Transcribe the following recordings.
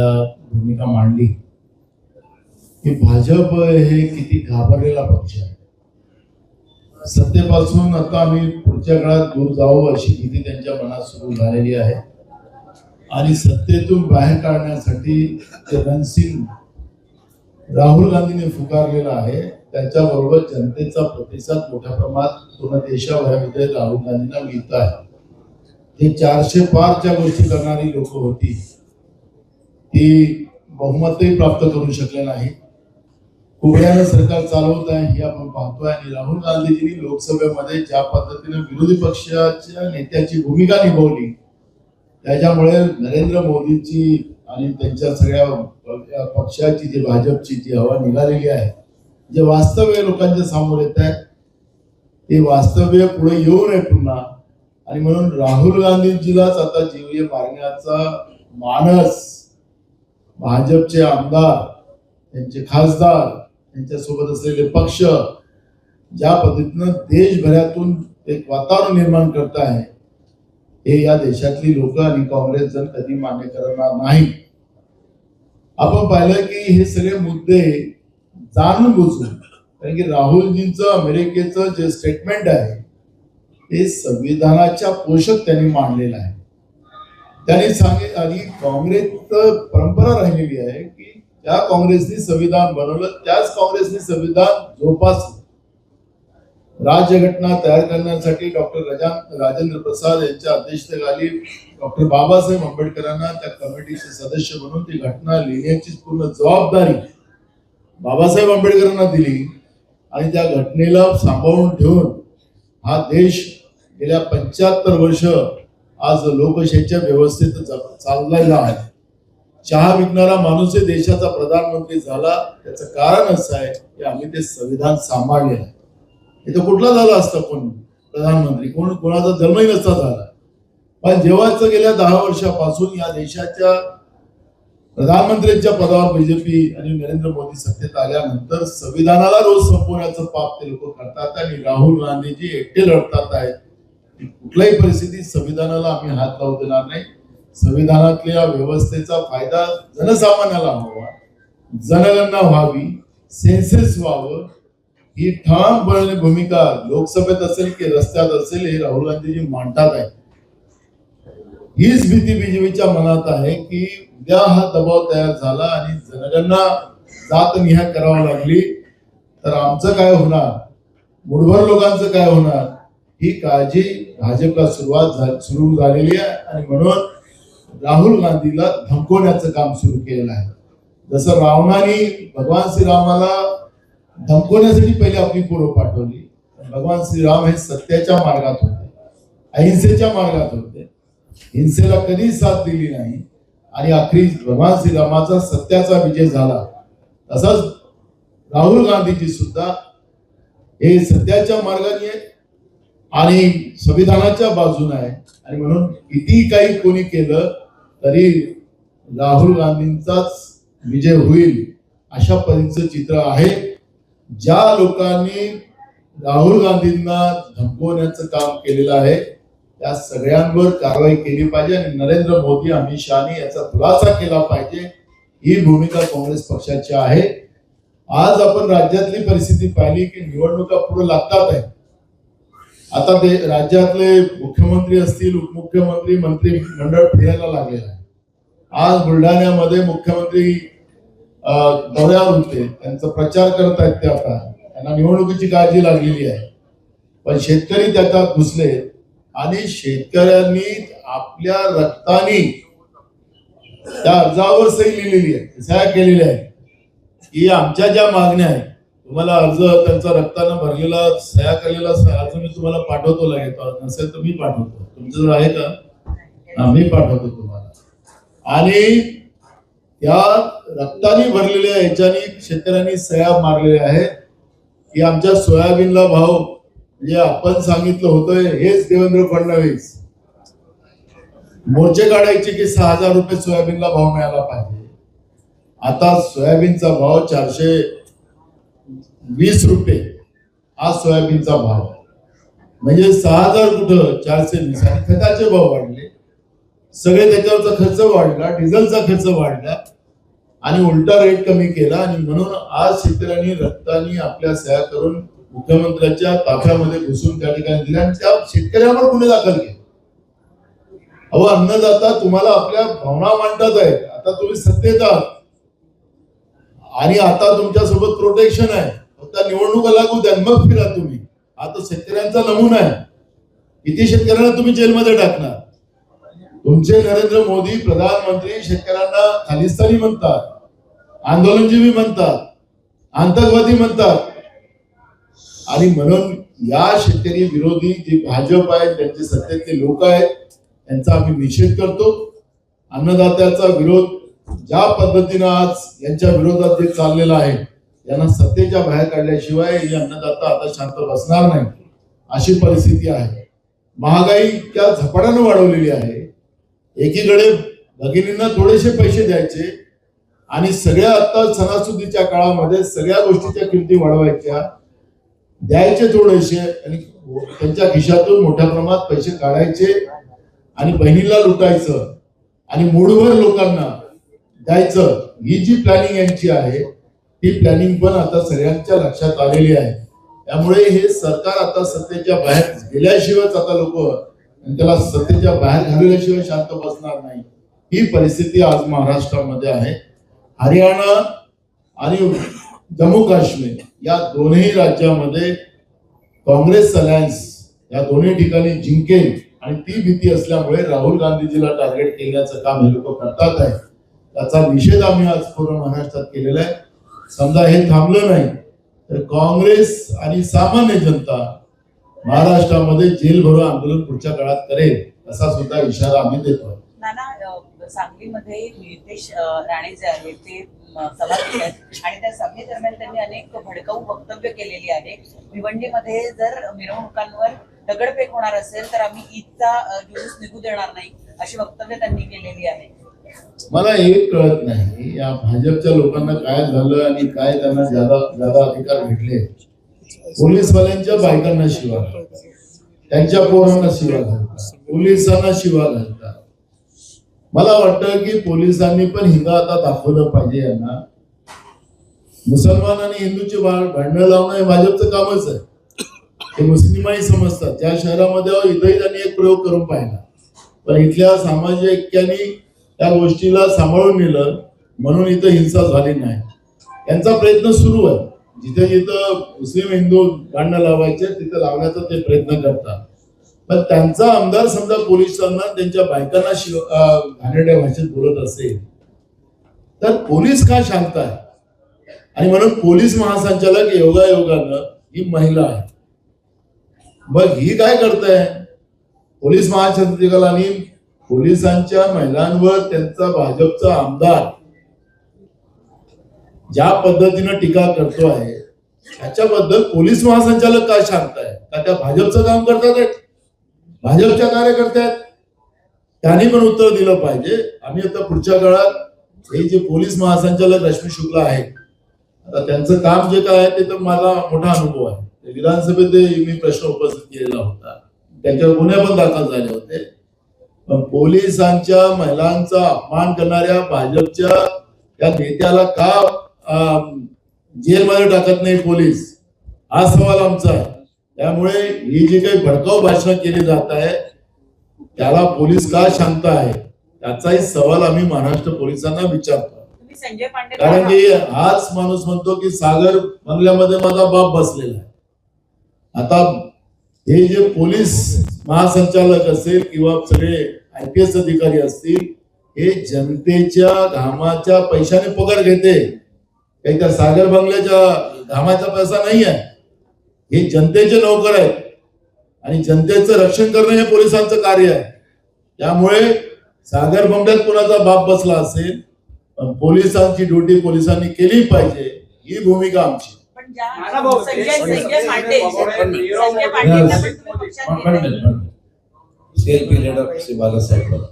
भूमिका मांडली. की भाजप हे किती घाबरलेला पक्ष आहे. सत्तेपासून आता आम्ही पुढच्या काळात दूर जाऊ अशी भीती त्यांच्या मनात सुरू झालेली आहे. आणि सत्तेतून बाहेर काढण्यासाठी जे रणसिंग राहुल गांधीने पुकारलेला आहे. त्याच्याबरोबर जनतेचा प्रतिसाद मोठ्या प्रमाणात पूर्ण देशाभरामध्ये राहुल गांधींना मिळत आहे. हे चारशे पारच्या गोष्टी करणारी लोक होती. ती बहुमतही प्राप्त करू शकले नाही. कुबड्यानं सरकार चालवत आहे हे आपण पाहतोय. आणि राहुल गांधीजींनी लोकसभेमध्ये ज्या पद्धतीने विरोधी पक्षाच्या नेत्याची भूमिका निभावली त्याच्यामुळे नरेंद्र मोदींची आणि त्यांच्या सगळ्या पक्षाची जी भाजपची जी हवा निघालेली आहे जे वास्तव्य लोकांच्या समोर येत आहे ते वास्तव्य पुढे येऊ नये पुन्हा. आणि म्हणून राहुल गांधीजीलाच आता जीवे मारण्याचा मानस भाजपचे आमदार त्यांचे खासदार त्यांच्यासोबत असलेले पक्ष ज्या पद्धतीनं देशभरातून एक वातावरण निर्माण करत आहे हे या देशातली लोक आणि काँग्रेस जण कधी मान्य करणार नाही. आपण पाहिलं की हे सगळे मुद्दे जाणून बुजून कारण की राहुलजींचं अमेरिकेचं जे स्टेटमेंट आहे ते संविधानाच्या पोषक त्यांनी मांडलेलं आहे. त्यांनी सांगे आणि काँग्रेस परंपरा राहिलेली आहे की ज्या काँग्रेसनी संविधान बनवलं त्याच काँग्रेसनी संविधान जोपासलं. राज्यघटना तयार करण्यासाठी डॉक्टर राजेंद्र प्रसाद यांच्या अध्यक्षतेखाली डॉक्टर बाबासाहेब आंबेडकरांना त्या कमिटीचे सदस्य म्हणून ती घटना लिहिण्याची पूर्ण जबाबदारी बाबासाहेब आंबेडकरांना दिली आणि त्या घटनेला सांभाळून ठेवून हा देश गेल्या पंच्याहत्तर वर्ष आज लोकशाहीच्या व्यवस्थेत चाललेला आहे चहा विकणारा माणूस हे देशाचा प्रधानमंत्री झाला. त्याचं कारण असं आहे की आम्ही ते संविधान सांभाळले आहे. इथं कुठला झाला असता कोण? प्रधानमंत्री. कोण कोणाचा जन्मही नसता झाला. पण जेव्हाच गेल्या दहा वर्षापासून या देशाच्या प्रधानमंत्र्यांच्या पदावर बीजेपी आणि नरेंद्र मोदी सत्तेत आल्यानंतर संविधानाला रोज संपवण्याचं पाप ते लोक करतात आणि राहुल गांधीजी एकटे लढतात आहेत. कुठल्याही परिस्थितीत संविधानाला आम्ही हात लावू देणार नाही. संविधानातल्या व्यवस्थेचा फायदा जनसामान्याला व्हावा जनगणना व्हावी सेन्सेस व्हावं. ही ठामपणे भूमिका लोकसभेत असेल की रस्त्यात असेल हे राहुल गांधीजी मांडतात आहे. हीच भीती बीजेपीच्या मनात आहे की उद्या हा दबाव तयार झाला आणि जनगणना जात निहाय करावी लागली तर आमचं काय होणार? मुठभर लोकांचं काय होणार? ही काळजी भाजपला सुरुवात झा- सुरू झालेली आहे आणि म्हणून राहुल गांधीला धमकवण्याचं काम सुरू केलेलं आहे. जसं रावणाने भगवान श्रीरामाला धमकवण्यासाठी पहिले आपली पोरं पाठवली. भगवान श्रीराम हे सत्याच्या मार्गात होते अहिंसेच्या मार्गात होते. हिंसेला कधी साथ दिली नाही. आणि अखेरी भगवान श्रीरामाचा सत्याचा विजय झाला. तसाच राहुल गांधीजी सुद्धा हे सत्याच्या मार्गाने आणि संविधानाच्या बाजून आहे. आणि म्हणून किती काही कोणी केलं तरी राहुल गांधींचाच विजय होईल अशा पद्धतीचं चित्र आहे. ज्या लोकांनी राहुल गांधींना धमकवण्याचं काम केलेलं आहे त्या सगळ्यांवर कारवाई केली पाहिजे. आणि नरेंद्र मोदी अमित शहानी याचा खुलासा केला पाहिजे. ही भूमिका काँग्रेस पक्षाची आहे. आज आपण राज्यातली परिस्थिती पाहिली की निवडणुका पुढे लागतात आहे आता ते राज्यातले मुख्यमंत्री असतील उपमुख्यमंत्री मंत्री मंडळ फिरायला लागलेलं आहे आज बुलढाण्यामध्ये मुख्यमंत्री अं, दौऱ्यावर होते. त्यांचा प्रचार करत आहेत ते आता. त्यांना निवडणुकीची काळजी लागलेली आहे. पण शेतकरी त्याच्यात घुसले आणि शेतकऱ्यांनी आपल्या रक्तानी त्या अर्जावर सही लिहिलेली आहे सह्या केलेली आहे की आमच्या ज्या मागण्या आहेत तुम्हाला अर्ज त्यांचा रक्तानं भरलेला सह्या केलेला अर्ज मी तुम्हाला पाठवतो लागेल नसेल तर मी पाठवतो. तुमचं जर आहे का? मी पाठवतो तुम्हाला. आणि या रक्तानी भरलेल्या याच्याने शेतकऱ्यांनी सह्या मारलेल्या आहेत. की आमच्या सोयाबीनला भाव म्हणजे आपण सांगितलं होतं हेच देवेंद्र फडणवीस. मोर्चे काढायचे की सहा हजार रुपये सोयाबीनला भाव मिळाला पाहिजे. आता सोयाबीनचा भाव चारशे वीस रुपये. हा सोयाबीनचा भाव म्हणजे सहा हजार कुठं? चारशे वीस. आणि खताचे भाव वाढले. सगळे त्याच्यावरचा खर्च वाढला डिझेलचा खर्च वाढला. आणि उलटा रेट कमी केला. आणि म्हणून आज शेतकऱ्यांनी रक्तानी आपल्या सह्या करून मुख्यमंत्र्यांच्या ताफ्यामध्ये घुसून त्या ठिकाणी दिल्या. आणि त्या शेतकऱ्यांवर गुन्हे दाखल केले. अहो अन्नदाता तुम्हाला आपल्या भावना मांडतात आहेत. आता तुम्ही सत्तेत आहात. आणि आता तुमच्यासोबत प्रोटेक्शन आहे. आता निवडणुका लागू द्या मग फिरा तुम्ही. आता शेतकऱ्यांचा नमुना आहे. किती शेतकऱ्यांना तुम्ही जेलमध्ये टाकणार? तुमचे नरेंद्र मोदी प्रधानमंत्री शेतकऱ्यांना खालिस्तानी म्हणतात आंदोलनजीवी म्हणतात आतंकवादी म्हणतात. आणि म्हणून या शेतकरी विरोधी जे भाजप आहेत त्यांचे सत्तेतले लोक आहेत त्यांचा आम्ही निषेध करतो. अन्नदात्याचा विरोध ज्या पद्धतीनं आज यांच्या विरोधात जे चाललेला आहे यांना सत्तेच्या बाहेर काढल्याशिवाय हे अन्नदाता आता शांत बसणार नाही. अशी परिस्थिती आहे. महागाई त्या झपाट्यानं वाढवलेली आहे. एकीकडे भगिनींना थोडेसे पैसे द्यायचे आणि सगळ्या आता सणासुदीच्या काळामध्ये सगळ्या गोष्टीच्या किमती वाढवायच्या द्यायचे थोडेसे आणि त्यांच्या खिशातून मोठ्या प्रमाणात पैसे काढायचे आणि बहिणीला लुटायचं आणि मूडभर लोकांना द्यायचं. ही जी प्लॅनिंग यांची आहे ती प्लॅनिंग पण आता सगळ्यांच्या लक्षात आलेली आहे. त्यामुळे हे सरकार आता सत्तेच्या बाहेर गेल्याशिवायच आता लोक त्याला सत्तेच्या बाहेर घालवल्याशिवाय शांत बसणार नाही. ही परिस्थिती आज महाराष्ट्रामध्ये आहे. हरियाणा आणि जम्मू काश्मीर या दोन्ही राज्यामध्ये काँग्रेस अलायन्स या दोन्ही ठिकाणी जिंकेल आणि ती भीती असल्यामुळे राहुल गांधीजीला टार्गेट केल्याचं काम हे लोक करतात आहे. त्याचा निषेध आम्ही आज पूर्ण महाराष्ट्रात केलेला आहे. समजा हे थांबलं नाही तर काँग्रेस आणि सामान्य जनता महाराष्ट्रामध्ये जेल भरो आंदोलन पुढच्या काळात करेल असा सुद्धा इशारा आम्ही देतो नाना सांगलीमध्ये नितेश राणे जे आहेत ते सभा आहेत. आणि त्या सभेदरम्यान त्यांनी अनेक भडकाऊ वक्तव्य केलेली आहे. भिवंडीमध्ये जर मिरवणुकांवर दगडफेक होणार असेल तर आम्ही ईदचा जुलूस निघू देणार नाही अशी वक्तव्य त्यांनी केलेली आहे. मला एक कळत नाही या भाजपच्या लोकांना काय झालं आणि काय त्यांना जादा जादा अधिकार भेटले? पोलीसवाल्यांच्या बायकांना शिवा घालतात. त्यांच्या पोरांना शिवा घालतात पोलिसांना शिवा घालतात मला वाटतं की पोलिसांनी पण हिंगा आता दाखवलं पाहिजे यांना. मुसलमान आणि हिंदूची भांडणं लावणं हे भाजपचं कामच आहे. ते मुस्लिमही समजतात. त्या शहरामध्ये इथंही त्यांनी एक प्रयोग करून पाहिला. पण इथल्या सामाजिक ऐक्याने त्या गोष्टीला सांभाळून नेलं म्हणून इथं हिंसा झाली नाही. त्यांचा प्रयत्न सुरू आहे. जिथे जिथं मुस्लिम हिंदू भांडणं लावायचे तिथं लावण्याचा ते प्रयत्न करतात. पण त्यांचा आमदार समजा पोलिसांना त्यांच्या बायकांना शिव घाणेरड्या भाषेत बोलत असेल तर पोलीस का शांत आहे आणि म्हणून पोलीस महासंचालक योगायोगानं ही महिला आहे. मग ही काय करताय? पोलीस महासंचालकांनी पोलिसांच्या महिलांवर त्यांचा भाजपचा आमदार ज्या पद्धतीनं टीका करतो आहे त्याच्याबद्दल पोलीस महासंचालक काय शांत आहे का त्या भाजपचं काम करतात? भाजपच्या कार्यकर्ते त्यांनी पण उत्तर दिलं पाहिजे. आम्ही आता पुढच्या काळात हे जे पोलीस महासंचालक रश्मी शुक्ला आहेत आता त्यांचं काम जे काय आहे ते तर मला मोठा अनुभव आहे. विधानसभेत मी प्रश्न उपस्थित केलेला होता. त्यांच्यावर गुन्हे पण दाखल झाले होते. पण पोलिसांच्या महिलांचा अपमान करणाऱ्या भाजपच्या या नेत्याला का जेलमध्ये टाकत नाही पोलीस? हा सवाल आमचा आहे. त्यामुळे ही जी काही भडकाऊ भाषणं केली जात आहे त्याला पोलीस का शांत आहे? त्याचाही सवाल आम्ही महाराष्ट्र पोलिसांना विचारतो. तुम्ही संजय पांडे कारण की हाच माणूस म्हणतो की सागर बंगल्यामध्ये माझा बाप बसलेला आहे. आता हे जे पोलीस महासंचालक असेल किंवा सगळे आय पी एस अधिकारी असतील हे जनतेच्या घामाच्या पैशाने पगार घेते. काही त्या सागर बंगल्याच्या घामाचा पैसा नाही आहे. हे जनतेचे नोकर आहेत. आणि जनतेचं रक्षण करणं हे पोलिसांचं कार्य आहे. त्यामुळे सागर बंगल्यात कोणाचा बाप बसला असेल पण पोलिसांची ड्युटी पोलिसांनी केली पाहिजे. ही भूमिका आमची. पण ज्या नाना भाऊ, संजय ते- संजय पांडे पण- संजय पांडेंना पण तुम्ही पक्षात पण- घेताय. पण- पण- share period of Shri Balasaheb बोला.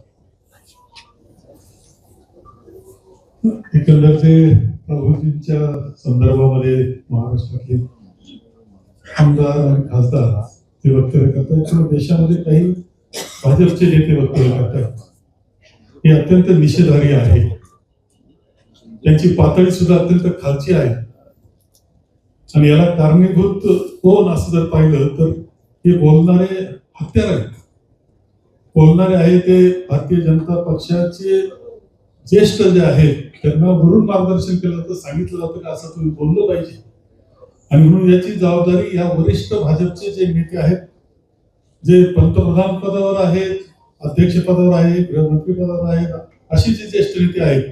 एकंदर ते प्रभूतींच्या संदर्भामध्ये महाराष्ट्रातले आमदार आणि खासदार ते वक्तव्य करतात. किंवा देशामध्ये काही भाजपचे नेते वक्तव्य करतात. हे अत्यंत निषेधारी आहे. त्यांची पातळी सुद्धा अत्यंत खालची आहे. आणि याला कारणीभूत कोण असं जर पाहिलं तर हे बोलणारे हत्यार आहेत. बोलणारे आहे ते भारतीय जनता पक्षाचे ज्येष्ठ जे आहेत त्यांना भरून मार्गदर्शन केलं तर सांगितलं जातं की असं तुम्ही बोललं पाहिजे. आणि म्हणून याची जबाबदारी या वरिष्ठ भाजपचे जे नेते आहेत जे पंतप्रधान पदावर आहेत अध्यक्ष पदावर आहेत गृहमंत्री पदावर आहेत अशी जे ज्येष्ठ नेते आहेत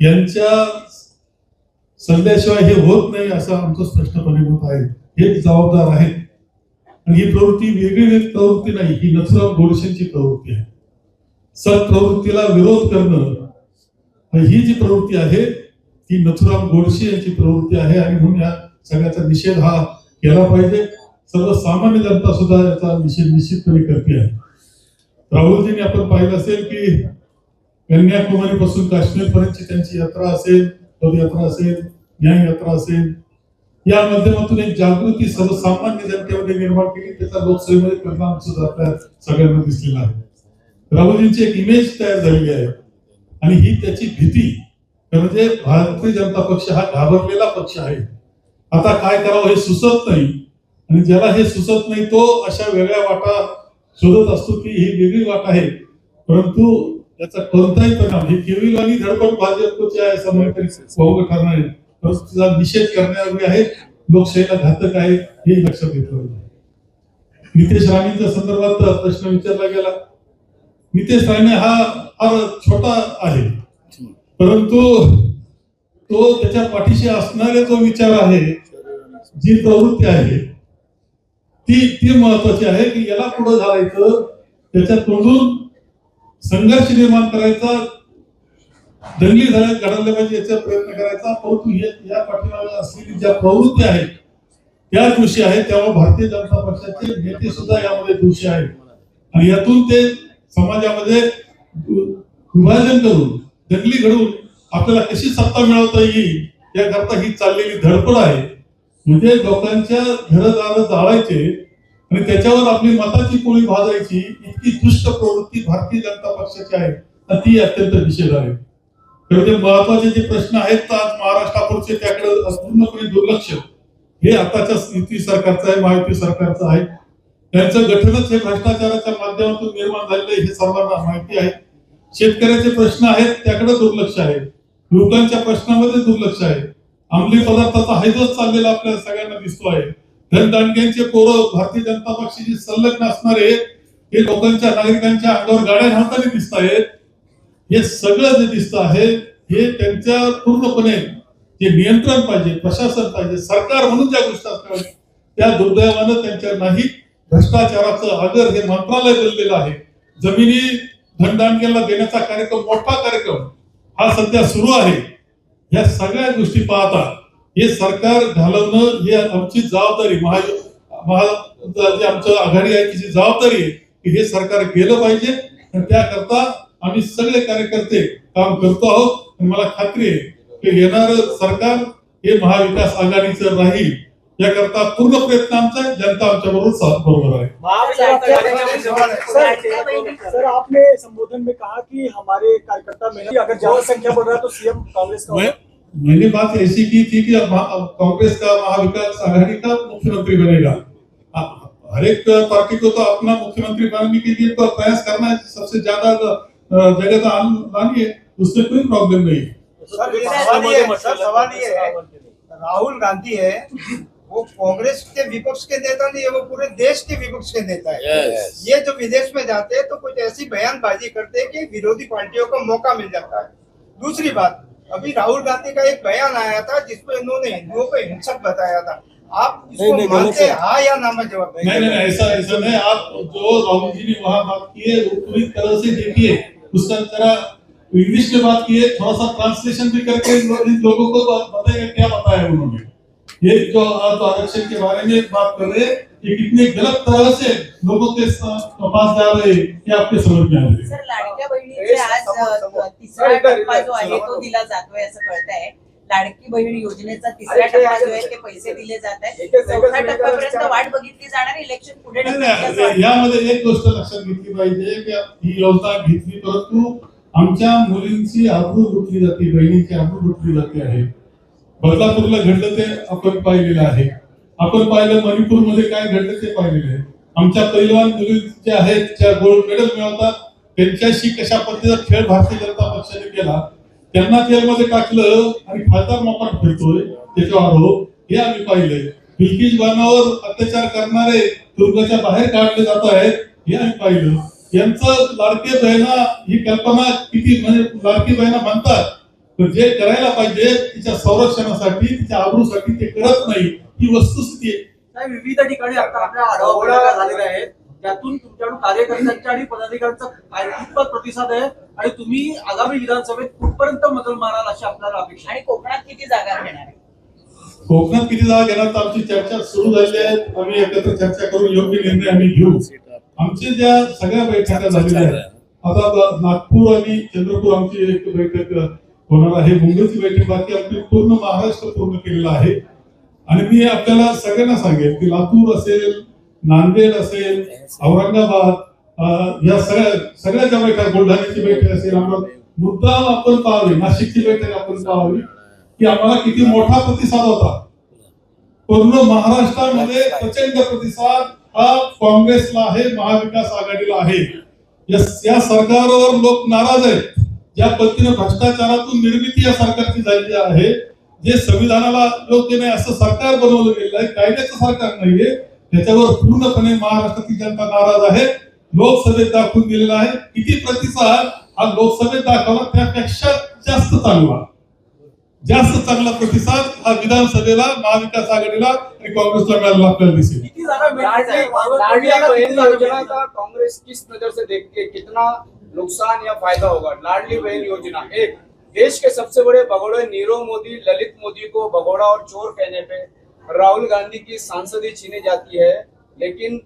यांच्या संध्याशिवाय हे होत नाही असं आमचं स्पष्टपणे मत आहे. हे जबाबदार आहेत आणि ही प्रवृत्ती वेगळी प्रवृत्ती नाही ही नथुराम गोडशेंची प्रवृत्ती आहे. सत प्रवृत्तीला विरोध करणं ही जी प्रवृत्ती आहे ती नथुराम गोडशी यांची प्रवृत्ती आहे आणि म्हणून या सगळ्याचा निषेध हा केला पाहिजे. सर्वसामान्य जनता सुद्धा याचा निषेध निश्चितपणे करते. आहे राहुलजींनी आपण पाहिलं असेल की कन्याकुमारी पासून काश्मीर पर्यंतची त्यांची यात्रा असेल यात्रा असेल न्याय यात्रा असेल या माध्यमातून एक जागृती सर्वसामान्य जनतेमध्ये निर्माण केली त्याचा लोकसभेमध्ये परिणाम सुद्धा आपल्या सगळ्यांना दिसलेला आहे. राहुलजींची एक इमेज तयार झालेली आहे. आणि ही त्याची भीती म्हणजे भारतीय जनता पक्ष हा घाबरलेला पक्ष आहे. आता काय करावं हे सुचत नाही. आणि ज्याला हे सुचत नाही तो अशा वेगळ्या वाटा शोधत असतो की ही वेगळी वाट आहे. परंतु त्याचा कोणताही परिणाम ही केविलवाणी धडपड भाजपच्या आहे असं ठरणार आहे परंतु निषेध करण्यायोग्य आहे. लोकशाहीला घातक आहे हे लक्षात घेतलं पाहिजे. नितेश राणेंच्या संदर्भात प्रश्न विचारला गेला. नितेश राणे हा फार छोटा आहे. परंतु तो त्याच्या पाठीशी असणारे जो विचार आहे जी प्रवृत्ती आहे ती ती महत्वाची आहे की याला पुढे झालायचं त्याच्या तोंडून संघर्ष निर्माण करायचा दंगली झाल्या घडवल्या पाहिजे याचा प्रयत्न करायचा परंतु या पाठीमागे असलेली ज्या प्रवृत्ती आहेत त्या दोषी आहेत त्यामुळे भारतीय जनता पक्षाचे नेते सुद्धा यामध्ये दोषी आहेत. आणि यातून ते समाजामध्ये विभाजन करून दंगली घडवून आपल्याला कशी सत्ता मिळवता येईल याकरता ही चाललेली धडपड आहे. म्हणजे लोकांच्या घरदार जाळायचे आणि त्याच्यावर आपली मताची कोळी भाजायची इतकी दुष्ट प्रवृत्ती भारतीय जनता पक्षाची आहे आणि ती अत्यंत निषेध आहे. तर ते महत्त्वाचे जे प्रश्न आहेत आज महाराष्ट्रापुरचे त्याकडे पूर्णपणे दुर्लक्ष. हे आताच्या युती सरकारचं आहे महायुती सरकारचं आहे. त्यांचं गठनच हे भ्रष्टाचाराच्या माध्यमातून निर्माण झालेलं हे सर्वांना माहिती आहे. शेतकऱ्याचे प्रश्न आहेत त्याकडे दुर्लक्ष आहे. लोकांच्या प्रश्नामध्ये दुर्लक्ष आहे. अंमली पदार्थाचा हैदोस चाललेला आपल्या सगळ्यांना दिसतो आहे. धनदांडग्यांचे पोरं भारतीय जनता पक्षाशी संलग्न असणारे हे लोकांच्या नागरिकांच्या अंगावर गाड्या घालताना दिसत आहेत. हे सगळं जे दिसत आहे हे त्यांच्या पूर्णपणे जे नियंत्रण पाहिजे प्रशासन पाहिजे सरकार म्हणून ज्या गोष्टी असतात त्या दुर्दैवानं त्यांच्या नाही भ्रष्टाचाराचं आगर हे मंत्रालय बनलेलं आहे. जमिनी धनदांडग्याला देण्याचा कार्यक्रम मोठा कार्यक्रम हा सध्या सुरू आहे. या सगळ्या गोष्टी पाहता हे सरकार घालवणं हे आमची जबाबदारी. महा महा जी आमचं आघाडी आहे तिची जबाबदारी आहे की हे सरकार केलं पाहिजे. आणि त्याकरता आम्ही सगळे कार्यकर्ते काम करतो आहोत. आणि मला खात्री आहे की येणार सरकार हे महाविकास आघाडीचं राहील. याकरता पूर्ण प्रयत्न आमचा आहे. जनता आमच्या बरोबर साथ बरोबर आहे. सर आपने संबोधन में कहा कि हमारे कार्यकर्ता मेहनत अगर ज्यादा संख्या बढ़ रहा है तो सीएम कांग्रेस का। मैंने बात ऐसी की थी कि अब कांग्रेस का महाविकास आघाड़ी का मुख्यमंत्री बनेगा। हर एक पार्टी को तो अपना मुख्यमंत्री बनने के लिए तो प्रयास करना है सबसे ज़्यादा जगह तो आन- लानी है उसमें कोई प्रॉब्लम नहीं है। है है राहुल गांधी है वो कांग्रेस के विपक्ष के नेता नहीं है वो पूरे देश के विपक्ष के नेता है। Yes. ये जो विदेश में जाते हैं तो कुछ ऐसी बयानबाजी करते हैं कि विरोधी पार्टियों को मौका मिल जाता है। दूसरी बात अभी राहुल गांधी का एक बयान आया था जिसमें इन्होंने हिंदुओं को हिंसक बताया था। आप इसको मानते हाँ। या ना में जवाब नहीं नहीं नहीं, ऐसा ऐसा नहीं। आप जो राहुल जी ने वहाँ बात की है वो पूरी तरह से देखिए। उसका जरा इंग्लिश में बात की है थोड़ा सा ट्रांसलेशन भी करके इन इन लोगों को बताएगा क्या बताया उन्होंने? ये जो आप आरक्षण के बारे में बात कर रहे हैं ये कितने गलत तरह से लोगों के पास जा रहे हैं ये आपके समझ में आ रही है सर लाडक्या बहिणीचे आज तिसरा टप्पा जो आहे तो दिला जातोय असं कळत आहे लाडकी बहीण योजनेचा तिसरा टप्पा जो आहे ते पैसे दिले जात आहे चौथ्या टप्प्यापर्यंत वाट बघितली जाणार इलेक्शन पुढे. यामध्ये एक गोष्ट लक्षात घेतली पाहिजे की ही योजना घेतली परंतु आमच्या मुलींची आबरू लुटली जाते बहिणीची आबरू लुटली जाते आहे. बदलापूरला घडलं ते आपण पाहिलेलं आहे. आपण पाहिलं मणिपूरमध्ये काय घडलं ते पाहिलेलं आहे. आमच्या पैलवान मुली ज्या आहेत ज्या गोल्ड मेडल मिळवतात त्यांच्याशी कशा पद्धतीचा खेळ भारतीय जनता पक्षाने केला त्यांना जेलमध्ये टाकलं आणि खासदार मोकाट फिरतोय त्याच्यावर आरोप हे आम्ही पाहिलंय. बिल्किश बानावर अत्याचार करणारे दुर्गाच्या बाहेर काढले जात आहेत हे आम्ही पाहिलं. यांचं लाडके बहिणा ही कल्पना किती म्हणजे लाडकी बहिणा म्हणतात जे करायला पाहिजे तिच्या संरक्षणासाठी तिच्या आबरूसाठी ते करत नाही. ही वस्तुस्थिती आहे. नाही, विविध ठिकाणी आता आपल्या आढावा बैठका झालेल्या आहेत. त्यातून तुमच्याकडून कार्यकर्त्यांचा आणि पदाधिकाऱ्यांचा काय कितपत प्रतिसाद आहे आणि तुम्ही आगामी विधानसभेत कुठपर्यंत मदत माराल अशी आपल्याला अपेक्षा आहे? आणि कोकणात किती जागा घेणार आहे? कोकणात किती जागा घेणार तर आमची चर्चा सुरू झाली आहे. आम्ही एकत्र चर्चा करून योग्य निर्णय आम्ही घेऊ. आमच्या ज्या सगळ्या बैठका झालेल्या आहेत आता नागपूर आणि चंद्रपूर आमची एक बैठक होणार आहे. मुंबईची बैठक बाकी आमची पूर्ण महाराष्ट्र पूर्ण केलेला आहे. आणि मी आपल्याला सगळ्यांना सांगेन की लातूर असेल नांदेड असेल औरंगाबाद या सगळ्या सगळ्या ज्या बैठक बुलढाण्याची बैठक असेल आम्हाला मुद्दाम आपण पाहावी नाशिकची बैठक आपण पाहावी की आम्हाला किती मोठा प्रतिसाद होता. पूर्ण महाराष्ट्रामध्ये प्रचंड प्रतिसाद हा काँग्रेसला आहे महाविकास आघाडीला आहे. या या सरकारवर लोक नाराज आहेत. ज्या पद्धतीने भ्रष्टाचारातून निर्मिती या सरकारची झालेली आहे जे संविधानाला योग्य नाही असं सरकार बनवलं गेलेलं आहे कायद्याचं सरकार नाहीये त्याच्यावर पूर्णपणे महाराष्ट्रातील जनता नाराज आहे लोकसभेत दाखवून दिलेला आहे किती प्रतिसाद हा लोकसभेत दाखवला त्यापेक्षा जास्त चांगला. जास्त चांगला प्रतिसाद हा विधानसभेला महाविकास आघाडीला आणि काँग्रेसला मिळालेला आपल्याला दिसेल. कांग्रेस किस नजर से देखती कितना नुकसान या फायदा होगा? लाडली बहन योजना एक देश के सबसे बड़े भगोड़े नीरव मोदी, ललित मोदी को भगोड़ा और चोर कहने पे राहुल गांधी की सांसदी छीनी जाती है, लेकिन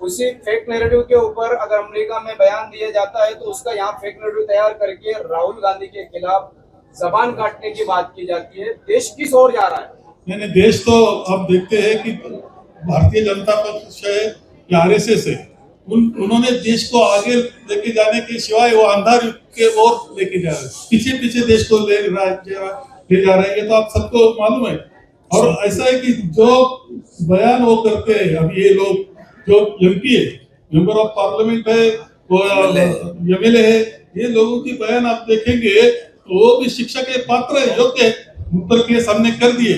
उसी फेक नेरेटिव के ऊपर अगर अमेरिका में बयान दिया जाता है तो उसका यहाँ फेक नेरेटिव तैयार करके राहुल गांधी के खिलाफ जबान काटने की बात की जाती है। देश किस ओर जा रहा है? नहीं देश तो अब देखते हैं कि भारतीय जनता पक्ष है या आरएसएस है। उन उन्होंने देश को आगे लेके जाने के सिवाय वो अंधार के ओर लेके जा रहे पीछे पीछे देश को ले ले जा रहे हैं। ये तो आप सबको मालूम है। और ऐसा है कि जो बयान वो करते हैं अब ये लोग जो एमपी है मेंबर ऑफ़ पार्लियामेंट है वो एमएलए है। ये लोगों की बयान आप देखेंगे तो वो भी शिक्षा के पात्र है योग्य उत्तर केस हमने कर दिए।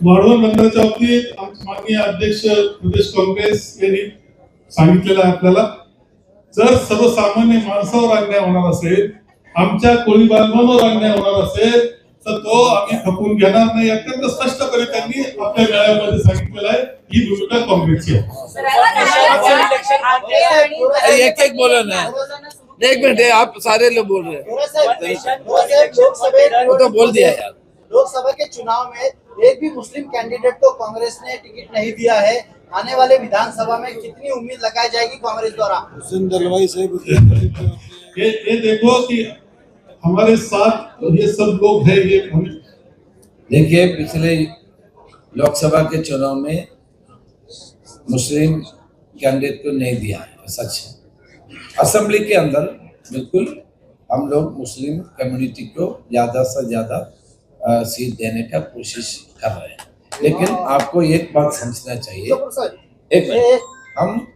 वाढवण है बंदराच्या बाबतीत माननीय अध्यक्ष प्रदेश काँग्रेस यांनी सांगितलेलं आहे आपल्याला जर सर्वसामान्य माणसावर अन्याय होणार असेल आमच्या कोळी बांधवांवर अन्याय होणार असेल तर तो आम्ही खपून घेणार नाही अत्यंत स्पष्टपणे त्यांनी आपल्या मेळाव्यामध्ये सांगितलेलं आहे ही भूमिका काँग्रेसची आहे एक एक बोलो ना। एक मिनट आप सारे लोग बोल रहे हैं। तो बोल दिया यार। लोकसभा के चुनाव में एक भी मुस्लिम कैंडिडेट को कांग्रेस ने टिकट नहीं दिया है। आने वाले विधानसभा में कितनी उम्मीद लगाई जाएगी कांग्रेस द्वारा? ये ये देखो कि हमारे साथ ये सब लोग हैं ये हमें देखिए पिछले लोकसभा के चुनाव में मुस्लिम कैंडिडेट को नहीं दिया है सच है। असेंबली के अंदर बिल्कुल हम लोग मुस्लिम कम्युनिटी को ज़्यादा से ज़्यादा सीट देने का कोशिश कर रहे हैं। लेकिन आपको एक बात समझना चाहिए। एक हम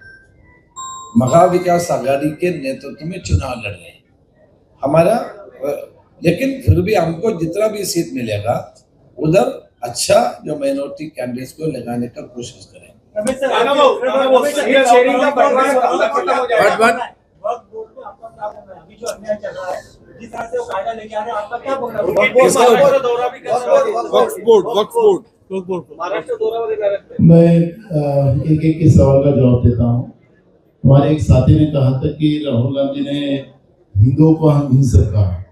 महाविकास आघाड़ी के नेतृत्व में चुनाव लड़ रहे हैं। हमारा लेकिन फिर भी हमको जितना भी सीट मिलेगा उधर अच्छा जो माइनॉरिटी कैंडिडेट्स को लगाने का कोशिश करें मैं एक एक के सवाल का जवाब देता हूँ। हमारे एक साथी ने कहा था कि राहुल गांधी ने हिंदुओं को हम हिंसक कहा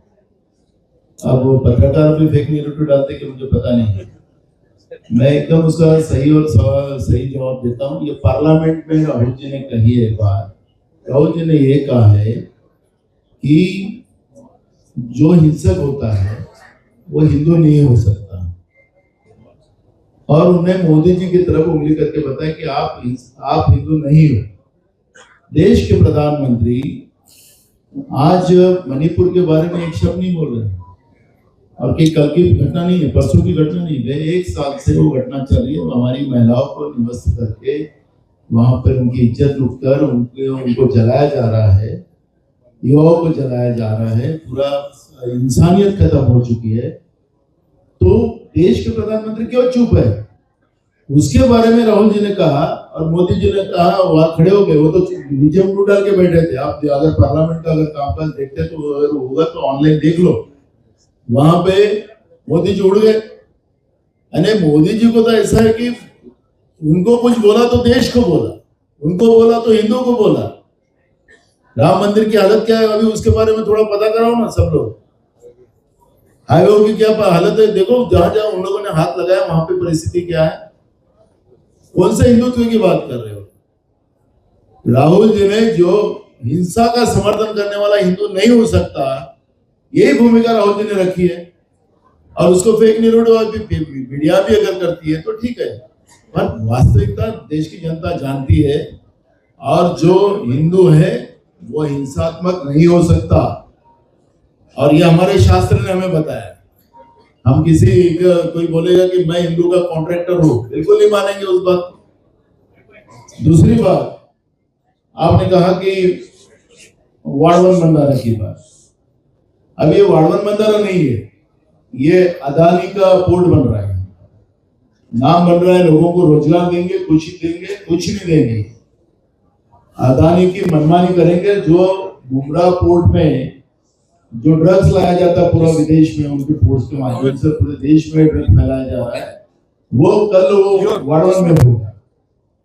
अब वो पत्रकार भी फेक नेगेटिव डालते कि मुझे पता नहीं है। मैं एकदम उसका सही और सही जवाब देता हूँ। ये पार्लियामेंट में राहुल जी ने कही है बात राहुल जी ने ये कहा है कि जो हिंसक होता है, वो हिंदू नहीं हो सकता। और उन्हें मोदी जी की तरफ़ उंगली करके बताया कि आप आप हिंदू नहीं हो। देश के प्रधानमंत्री आज मणिपुर के बारे में एक शब्द नहीं बोल रहे और कि कल की घटना नहीं है, परसों की घटना नहीं है एक साल से वो घटना चल रही है हमारी महिलाओं को निवस्त करके वहाँ पर उनकी इज़्ज़त लुट कर उनके, उनको जलाया जा रहा है, युवाओं को जलाया जा रहा है, पूरा इंसानियत खत्म हो चुकी है। तो देश के प्रधानमंत्री क्यों चुप है? उसके बारे में राहुल जी ने कहा और मोदी जी ने कहा, वहाँ खड़े हो गए, वो तो नीचे मुँह डाल के बैठे थे। आप अगर पार्लियामेंट का अगर कामकाज देखते तो अगर होगा तो ऑनलाइन देख लो। वहाँ पे मोदी जी उड़ गए। अरे मोदी जी को तो ऐसा है कि उनको कुछ बोला तो देश को बोला, उनको बोला तो हिंदू को बोला। राम मंदिर की हालत क्या है? अभी उसके बारे में थोड़ा पता कराओ ना सब लोग। हाईवे की क्या हालत है? देखो, जहाँ जहाँ उन लोगों ने हाथ लगाया, वहाँ पे परिस्थिति क्या है? कौन से हिंदुत्व की बात कर रहे हो? राहुल जी ने जो हिंसा का समर्थन करने वाला हिंदू नहीं हो सकता यही भूमिका राहुल जी ने रखी है। और उसको फेक न्यूज़ मीडिया भी अगर करती है तो ठीक है। पर वास्तविकता देश की जनता जानती है और जो हिंदू है, वो हिंसात्मक नहीं हो सकता। और ये हमारे शास्त्र ने हमें बताया। हम किसी कोई बोलेगा कि मैं हिंदू का कॉन्ट्रैक्टर हूँ, बिल्कुल नहीं मानेंगे उस बात को। दूसरी बात, आपने कहा कि वाड़वन बंधारा की बात। अब ये वाड़वन बंधारा नहीं है, ये अदानी का पोर्ट बन रहा है। नाम बन रहा है, लोगों को रोज़गार देंगे, कुछ देंगे, कुछ नहीं देंगे। अदानी की मनमानी करेंगे, जो बुमरा पोर्ट में, जो ड्रग्स लाया जाता है पूरा विदेश में, उनके फोर्स के माध्यम से पूरे देश में ड्रग्स फैलाया जा रहा है। वो कल वो वाड़वन में होगा।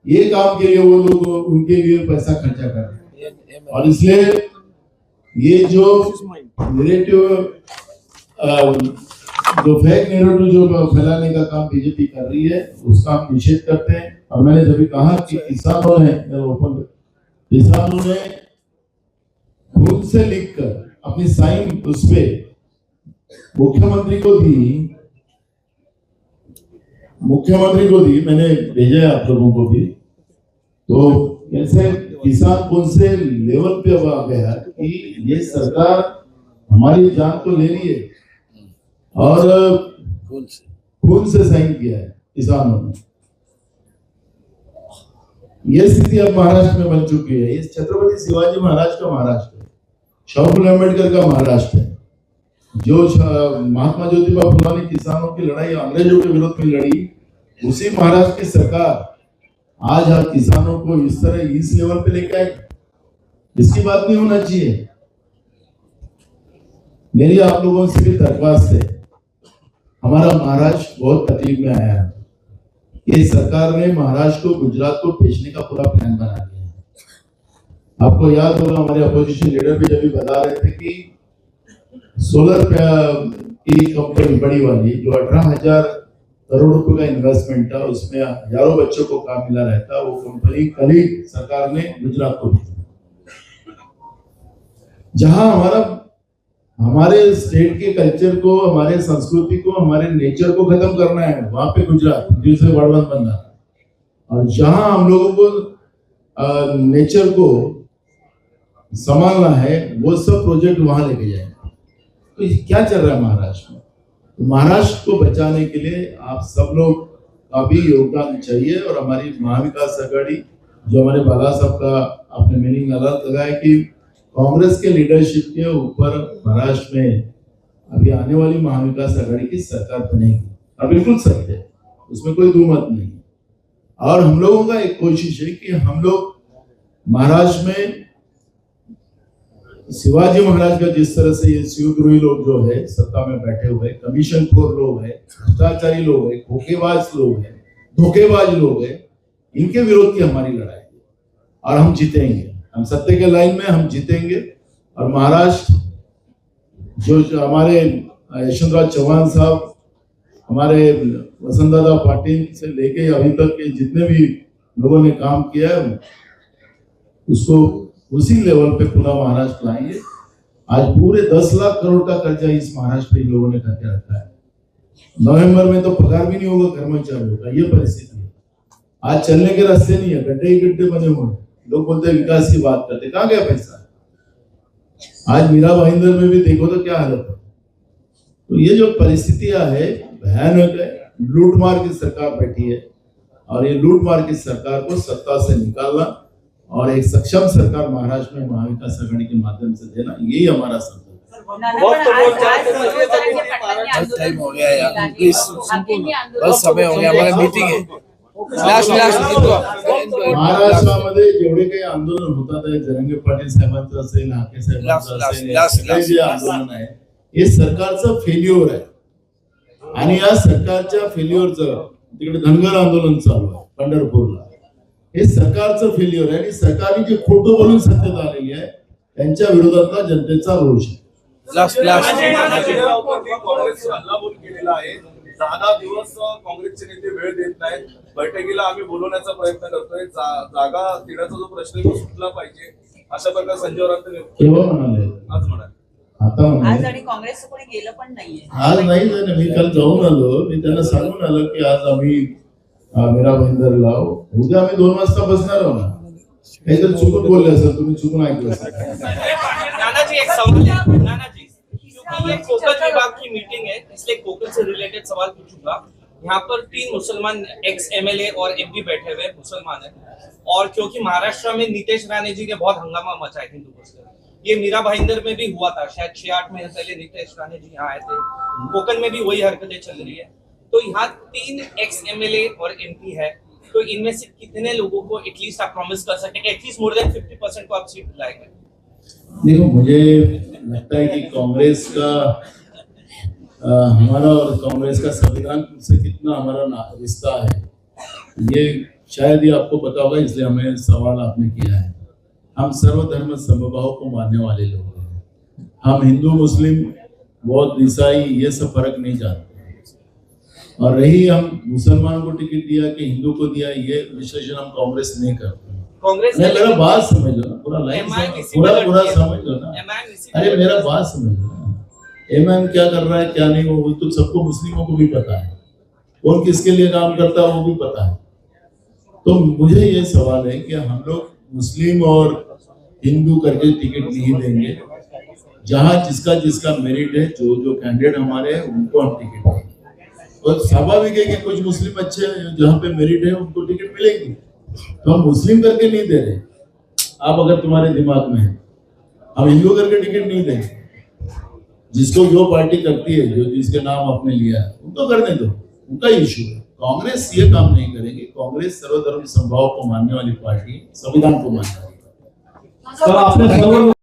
ये काम के लिए वो लोग उनके लिए पैसा खर्चा कर रहे हैं। और इसलिए ये जो नेरेटिव जो फेक नेरेटिव जो फैलाने का काम बीजेपी कर रही है उसका हम निषेध करते हैं। और मैंने जब कहा कि किसानों ने ओपन किसानों ने खुद से लिखकर अपनी साइन उसपे मुख्यमंत्री को दी, मुख्यमंत्री को दी, मैंने भेजा है आप लोगों को भी। तो कैसे किसान कौन से लेवल पे अब आ गया कि ये सरकार हमारी जान तो ले रही है। और से? खून से साइन किया है किसानों ने। ये स्थिति अब महाराष्ट्र में बन चुकी है। ये छत्रपति शिवाजी महाराज का महाराष्ट्र है। शौकुल अंबेडकर का महाराष्ट्र है। जो महात्मा ज्योतिबा फुले ने किसानों की लड़ाई अंग्रेज़ों के विरोध में लड़ी उसी महाराष्ट्र की सरकार आज आप किसानों को इस तरह इस लेवल पे लेके आए इसकी बात नहीं होना चाहिए। मेरी आप लोगों से भी दरख्वास्त है। हमारा महाराष्ट्र बहुत तकलीफ़ में आया है। ये सरकार ने महाराष्ट्र को गुजरात को बेचने का पूरा प्लान बना दिया है। आपको याद होगा हमारे अपोजिशन लीडर भी जब बता रहे थे कि सोलर की कंपनी बड़ी वाली, जो अठारह हज़ार करोड़ रुपए का इन्वेस्टमेंट था, उसमें हज़ारों बच्चों को काम मिला रहता, वो कंपनी कल ही सरकार ने गुजरात को भेजी जहाँ हमारा हमारे स्टेट के कल्चर को हमारे संस्कृति को हमारे नेचर को खत्म करना है। वहाँ पे गुजरात जिसे वर्डवन बनना और जहाँ हम लोगों को आ, नेचर को संभालना है वो सब प्रोजेक्ट वहाँ लेके जाएँगे। तो क्या चल रहा है महाराष्ट्र में? तो महाराष्ट्र को बचाने के लिए आप सब लोग का भी योगदान चाहिए और हमारी महाविकास आघाड़ी जो हमारे बाला साहब का आपने मीनिंग अलग लगाया कि कांग्रेस के लीडरशिप के ऊपर महाराष्ट्र में अभी आने वाली महाविकास आघाड़ी की सरकार बनेगी। और बिल्कुल सत्य है। उसमें कोई दो मत नहीं है। और हम लोगों का एक कोशिश है कि हम लोग महाराष्ट्र में शिवाजी महाराज का जिस तरह से ये शिवद्रोही लोग जो है, सत्ता में बैठे हुए कमीशन खोर लोग है, भ्रष्टाचारी लोग है, धोखेबाज लोग है, धोखेबाज लोग है, इनके विरोध की हमारी लड़ाई है और हम जीतेंगे। हम सत्य के लाइन में हम जीतेंगे। और महाराष्ट्र, जो हमारे यशवंतराव चौहान साहब, हमारे वसंतदादा पाटिल से लेके अभी तक के जितने भी लोगों ने काम किया है, उसको उसी लेवल पे पूरा महाराष्ट्र लाएँगे। आज पूरे दस लाख करोड़ का कर्जा इस महाराष्ट्र पे लोगों ने करके रखा है। नवंबर में तो पगार भी नहीं होगा कर्मचारियों का ये परिस्थिति है। आज चलने के रास्ते नहीं है, गड्ढे ही गड्ढे बने हुए हैं। लोग बोलते हैं विकास की बात करते कहा गया पैसा? आज मीरा भाईंदर में भी देखो तो क्या हालत है। तो ये जो परिस्थितियाँ है भयानक है लूटमार की सरकार बैठी है और ये लूटमार की सरकार को सत्ता से निकालना और एक सक्षम सरकार महाराष्ट्र में महाविकास आघाड़ी के माध्यम से देना यही हमारा संकल्प है। बहुत टाइम हो गया यार, बस समय हो गया हमारा मीटिंग है। महाराष्ट्रामध्ये जेवढे काही आंदोलन होतात आहे जरंगे पाटील साहेबांचं असेल Last, साहेबांचं असेल. आंदोलन आहे हे सरकारचं फेल्युअर आहे. आणि या सरकारच्या फेल्युअरचं तिकडे धनगर आंदोलन चालू आहे पंढरपूरला. हे सरकारचं फेल्युअर आहे आणि सरकारने जे खोटं बोलून सत्तेत आलेली आहे त्यांच्या विरोधातला जनतेचा रोष आहे. काँग्रेस हल्लाबोल केलेला आहे. दहा दहा दिवस काँग्रेसचे नेते वेळ देत नाहीत. बैठकीला आम्ही बोलवण्याचा प्रयत्न करतोय. जागा देण्याचा जो प्रश्न आहे तो सुटला पाहिजे. अशा प्रकारे संजय राऊत केव्हा म्हणाले. आज म्हणाले. आता आज आणि काँग्रेसचं कोणी गेलं पण नाहीये. आज नाही झालं. मी काल जाऊन आलो. मी त्यांना सांगून आलो की आज आम्ही मीरा भाईंदरला उद्या आम्ही दोन वाजता बसणार आहोत ना? काहीतरी चुकून बोलले असेल. तुम्ही चुकून ऐकलं असेल. नाना जी एक सवाल है नाना जी क्योंकि ये कोकल विभाग की मीटिंग है इसलिए कोकल से रिलेटेड सवाल पूछूंगा यहाँ पर तीन मुसलमान एक्स एमएलए और एमपी बैठे हुए मुसलमान है। और क्योंकि महाराष्ट्र में नीतीश राणे जी के बहुत हंगामा मचा है हिंदू मुस्लिम ये मीरा भाईंदर में भी हुआ था, शायद छह आठ महीने पहले नीतीश राणे जी यहाँ आए थे। कोकन में भी वही हरकतें चल रही है। तो यहाँ तीन एक्स एमएलए और एमपी है। तो इनमें से कितने लोगों को एटलीस्ट आप प्रॉमिस कर सकते हैं? At least more than fifty percent को आप सीट दिलाएँगे देखो, मुझे लगता है कि कांग्रेस का हमारा और कांग्रेस का संविधान से कितना हमारा रिश्ता है ये शायद ही आपको पता होगा इसलिए हमें सवाल आपने किया है। हम सर्वधर्म समभाव को मानने वाले लोग हैं। हम हिंदू मुस्लिम बौद्ध ईसाई ये सब फ़र्क नहीं जानते। और रही हम मुसलमान को टिकट दिया कि हिंदू को दिया ये विश्लेषण हम कांग्रेस नहीं करते। कांग्रेस मेरा बात समझ लो ना पूरा लाइन पूरा पूरा समझ लो ना। अरे मेरा बात समझ लो एमएम क्या कर रहा है, क्या नहीं, वो तो सबको मुस्लिमों को भी पता है। कौन किसके लिए काम करता है, वो भी पता है। तो मुझे ये सवाल है कि हम लोग मुस्लिम और हिंदू करके टिकट नहीं देंगे। जहाँ जिसका जिसका मेरिट है, जो जो कैंडिडेट हमारे हैं, उनको हम टिकट देंगे। और स्वाभाविक है कि कुछ मुस्लिम अच्छे हैं, जहाँ पे मेरिट है, उनको टिकट मिलेगी। तो हम मुस्लिम करके नहीं दे रहे। आप अगर तुम्हारे दिमाग में है, हम हिंदू करके टिकट नहीं देंगे। जिसको जो पार्टी करती है जो जिसके नाम आपने लिया है उनको करने दो उनका इशू है। कांग्रेस ये काम नहीं करेगी। कांग्रेस सर्वधर्म संभाव को मानने वाली पार्टी संविधान को मानने वाली पार्टी सर आपने सर्व